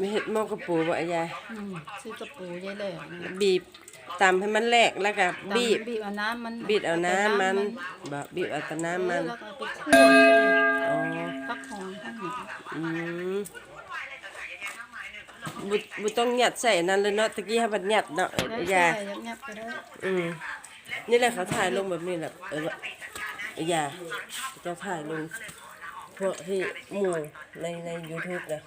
มีเห็ดหม้อกระปูบ่อะยายอืมซื้อกระปูยายแหล่นะบีบตำให้มันแหลกแล้วก็บีบตำบีบเอาน้ำมันบีบเอาน้ำมันบ่บีบเอาแต่น้ำมันแล้วก็เอาไปคั่วอ๋อฟักทองข้างหนึ่งอืมบุบุต้องหยัดใส่นั่นเลยเนาะตะกี้ให้มันหยัดเนาะเอได้อใช่ยายับๆก็ได้อืมนี่แหละเขาถ่ายลงแบบนี้แหละเออว่าเออยาเจะถ่ายลงพวกที่หมู่ในในยูทูบนะ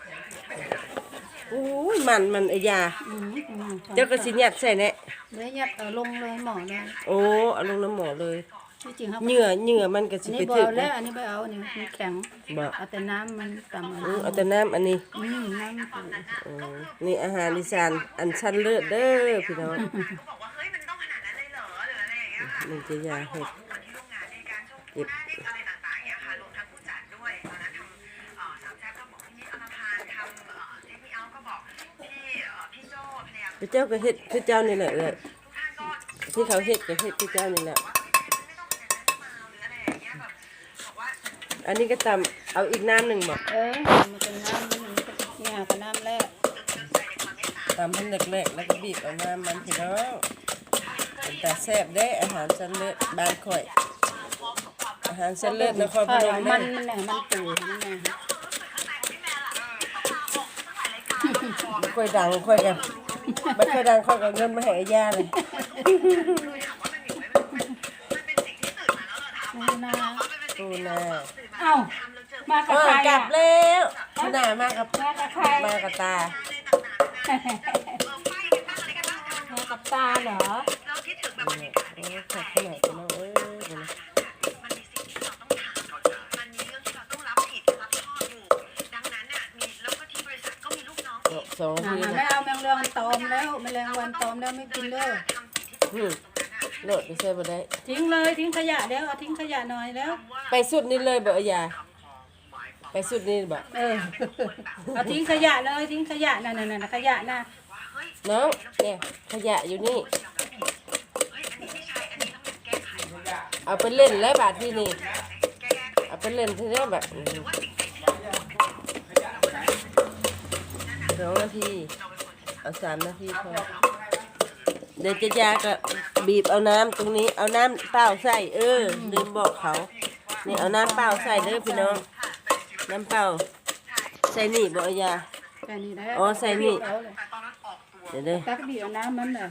โอ้ยมันมันเออยาอืมอืมเจ้าก็สิหยัดใส่แน่ได้ยับเอาลงเลยหมอเลยโอ้เอาลงน้ำหมอเลยที่จริงเขาเหงื่อเหงื่อมันก็อัสินไปนี้บ่ถึกเอาแล้วนะอันนี้ไม่เอาอันนี้มันแข็งบ่เอาแต่น้ำมันต่ำอืมเอาแต่น้ำอันนี้อืมน้ำปูอืมนี่อาหารดิสานอันชั้นเลิศเด้อพี่น้องเขาบอกว่าเฮ้ยมันต้องขนาดนั้นเลยเหรอหรืออะไรอย่างเงี้ยค่ะนี่จะยาเห็ดคนที่ร่วมงานในการชมพูหน้าเด็กอ จ้ภรรยาพี่เจ้าก็เฮ็ดพี่เจ้านี่แหละเออทุกท่านก็ที่เขาเฮ็ดก็เฮ็ดพี่เจ้านี่แหละว่าเฮ้ยไม่ต้องขนาดนั้นมาหรืออะไรอย่างเงี้ยแบบบอกว่าอันนี้ก็ตำเอาอีกน้ำหนึ่งบอกเออมันเป็นน้ำมันก็เนี่ยกับน้ำแรกตำให้เล็กๆแล้วก็บีบเอาน้ำมันพี่น้องเป็นตาแซ่บเด้อาหารชั้นเลิศบ้านข่อย อาหารชั้นเลิศนครพใช่นมมัเด้นมันเนี่ยมันปูมันเนี่ยฮะค่อยดังค่อยกัน ไม่ค่อยดังค่อยกับเงินมาให้อาย่าเลยนี่นะตูนาเอ้ามากับเออใครกลัอะบแล้วพี่นามากับมากับใครมากับตา มากับตาเหรอ เราคิดถึงแบบโอ้ยขอบคุณหน่อยพี่น้อง สองนาทีอ่านะไม่เอาแมงเรืองตอมแล้วแมลงวันตอมแล้วไม่กินเลยอืมโหลดไปใส่บ่ได้ ทิ้งเลยทิ้งขยะแล้วเอาทิ้งขยะหน่อยแล้ว ไปสุดนี่เลยบ่อายาไปสุดนี่บ่เออเอาทิ้งขยะเลยทิ้งขยะนั่นนั่นน่ะขยะน่ะน้องเนี่ยขยะอยู่นี่ เอาไปเล่นแล้วบาทที่นี่ เอาไปเล่นที่นี่แบบอืม สองนาที เอาสามนาทีพอ เดี๋ยวจะยาก็บีบเอาน้ำตรงนี้ เอาน้ำเปล่าใส่เออลืมบอกเขานี่เอาน้ำเปล่าใส่เด้อพี่น้อง น้ำเปล่า ใส่นี่บอกยาแค่นี้ได้อ๋อใส่นี่เอาเลยเดี๋ยวเด้อ ตักบีบเอาน้ำมันน่ะ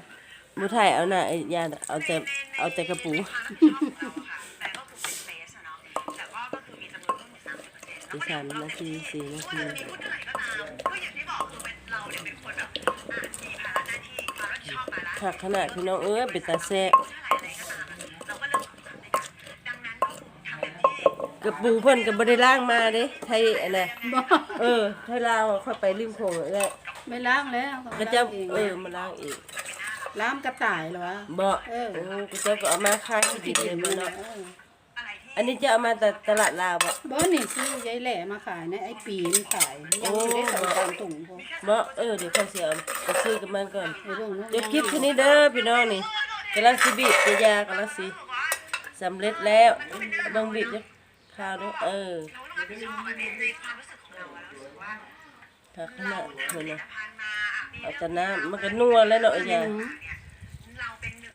บุไทยเอาหน่ะไอ้ยาเอาแต่เอาแต่กระปู อีกสามนาทีสี่นาที ผักขนาดพี่น้องเอ้ยเป็นตาแซ่บกระปูเพิ่นก็บ่ได้ล้างมาเด้ไทยอันน่ะบ่เออไทยลาวค่อยไปริมโขงแล้วไม่ล้างแล้วก็จะล้างงเออมาล้างอีกล้างกระต่ายเหรอวะบ่เออโอ้ก็เจ้าก็เอามาขายที่ดิบเลยมาเนาะ เออ อันนี้จะเอามาแต่ตลาดลาวบ่บ่นี่ซื้อยายแหล่มาขายนะไอ้ปีมันขายยังอยู่ได้สองสามถุงพอบ่เออเดี๋ยวค่อยสิเอาไปซื้อกับมันก่อนไปเบิ่งนะเดี๋ยวคลิปทีนี้เด้อพี่น้องนี่กำลังสิบีบจะยากำลังสิสำเร็จแล้วเบางบีบเนี่ยข้าวด้วยเออถ้าขนาดเท่านะเอาแต่น้ำมันก็นัวแล้วเนาะไอ้ยาเราเป็น